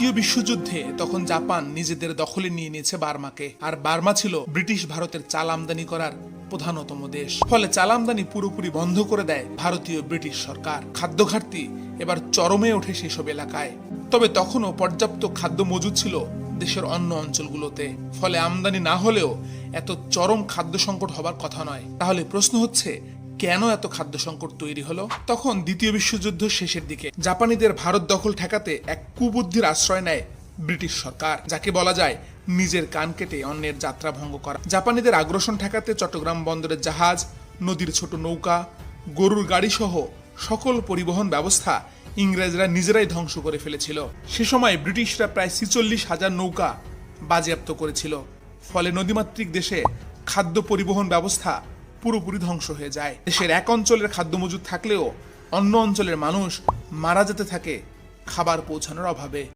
দ্বিতীয় বিশ্বযুদ্ধে তখন জাপান নিজেদের দখলে নিয়ে নিয়েছে বার্মাকে। আর বার্মা ছিল ব্রিটিশ ভারতের চাল আমদানি করার প্রধানতম দেশ। ফলে চাল আমদানি পুরোপুরি বন্ধ করে দেয় ভারতীয় ব্রিটিশ সরকার। খাদ্য ঘাটতি এবার চরমে ওঠে সেসব এলাকায়। তবে তখনও পর্যাপ্ত খাদ্য মজুদ ছিল দেশের অন্য অঞ্চলগুলোতে। ফলে আমদানি না হলেও এত চরম খাদ্য সংকট হবার কথা নয়। তাহলে প্রশ্ন হচ্ছে কেন এত খাদ্য সংকট তৈরি হলো? তখন দ্বিতীয় বিশ্বযুদ্ধ শেষের দিকে জাপানিদের ভারত দখল ঠেকাতে এক কুবুদ্ধির আশ্রয় নেয় ব্রিটিশ সরকার, যাকে বলা যায় নিজের কান কেটে অন্যের যাত্রা ভঙ্গ করা। জাপানিদের আগ্রাসন ঠেকাতে চট্টগ্রাম বন্দরের জাহাজ, নদীর ছোট নৌকা, গরুর গাড়ি সহ সকল পরিবহন ব্যবস্থা ইংরেজরা নিজেরাই ধ্বংস করে ফেলেছিল। সে সময় ব্রিটিশরা প্রায় ছিচল্লিশ হাজার নৌকা বাজেয়াপ্ত করেছিল। ফলে নদীমাতৃক দেশে খাদ্য পরিবহন ব্যবস্থা পুরোপুরি ধ্বংস হয়ে যায়। দেশের এক অঞ্চলের খাদ্য মজুদ থাকলেও অন্য অঞ্চলের মানুষ মারা যেতে থাকে খাবার পৌঁছানোর অভাবে।